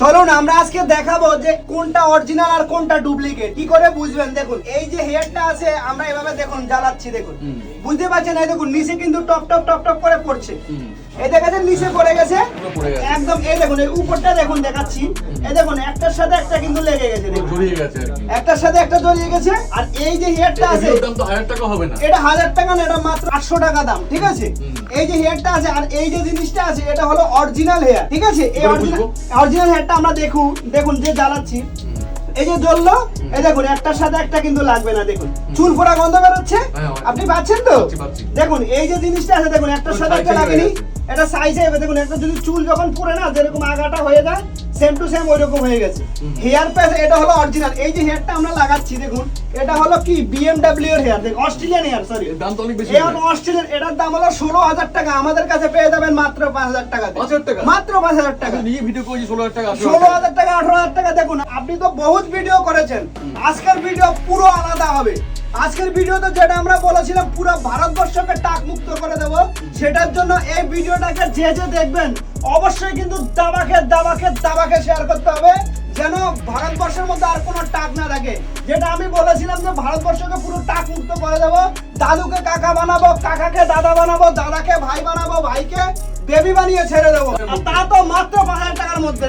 চলুন আমরা আজকে দেখাবো যে কোনটা অরিজিনাল আর কোনটা ডুপ্লিকেট কি করে বুঝবেন? দেখুন এই যে হেয়ারটা আছে আমরা এভাবে দেখুন জ্বালাচ্ছি দেখুন। বুঝতে পারছেন? এই দেখুন নিচে কিন্তু টপ টপ টপ টপ করে পড়ছে। এই দেখাচ্ছেন নিচে পড়ে গেছে। পড়ে। একদম এই দেখুন এই উপরটা দেখুন দেখাচ্ছি। এই দেখুন একটার সাথে একটা কিন্তু লেগে গেছে জড়িয়ে গেছে। একটার সাথে একটা জড়িয়ে গেছে আর এই যে হেয়ারটা আছে দাম তো হাজার টাকা হবে না। এটা হাজার টাকা না এটা মাত্র আটশো টাকা দাম ঠিক আছে? এই যে হেয়ারটা আছে আর এই যে জিনিসটা আছে এটা হলো অরিজিনাল হেয়ার ঠিক আছে? এই অরিজিনাল অরিজিনাল হেয়ারটা আমরা দেখুন দেখুন যে জ্বালাচ্ছি। এই যে জ্বললো এই দেখুন একটার সাথে একটা কিন্তু লাগবে না দেখুন। চুল ফোড়া গন্ধ বেরোচ্ছে। হ্যাঁ, আপনি পাচ্ছেন তো। দেখুন এই যে জিনিসটা আছে দেখুন একটার সাথে একটা লাগেনি। এটা সাইজে দেখুন একটা যদি চুল যখন পুরে না যেরকম আগাটা হয়ে যায় সেম টু সেম ওই রকম হয়ে গেছে। হেয়ার প্যাচ এটা হলো অরিজিনাল এই যে হেয়ারটা আমরা লাগাচ্ছি দেখুন এটা হলো কি? বিএমডব্লিউ এর হেয়ার দেখুন অস্ট্রেলিয়ান হেয়ার সরি এর দাম তো অনেক বেশি এখন অস্ট্রেলিয়ান এটার দাম হলো ষোলো হাজার টাকা। আমাদের কাছে পেয়ে যাবেন মাত্র পাঁচ হাজার টাকা। 5,000 টাকা? মাত্র পাঁচ হাজার টাকা। নিয়ে ভিডিও করেছি ষোলো হাজার টাকা ষোলো হাজার টাকা। আঠারো হাজার টাকা দেখুন আপনি তো বহুত ভিডিও করেছেন। আজকের ভিডিও পুরো আলাদা হবে। আজকের ভিডিওতে যেটা আমরা বলেছিলাম, পুরো ভারতবর্ষকে টাক মুক্ত করে দেব, সেটার জন্য এই ভিডিওটাকে যে যে দেখবেন, অবশ্যই কিন্তু দাবাকে দাবাকে দাবাকে শেয়ার করতে হবে, যেন ভারতবর্ষের মধ্যে আর কোনো টাক না থাকে। যেটা আমি বলেছিলাম যে, ভারতবর্ষকে পুরো টাক মুক্ত করে দেবো, দাদুকে কাকা বানাবো, কাকাকে দাদা বানাবো, দাদাকে ভাই বানাবো, ভাইকে বেবি বানিয়ে ছেড়ে দেবো। তা তো মাত্র পাঁচ হাজার টাকার মধ্যে।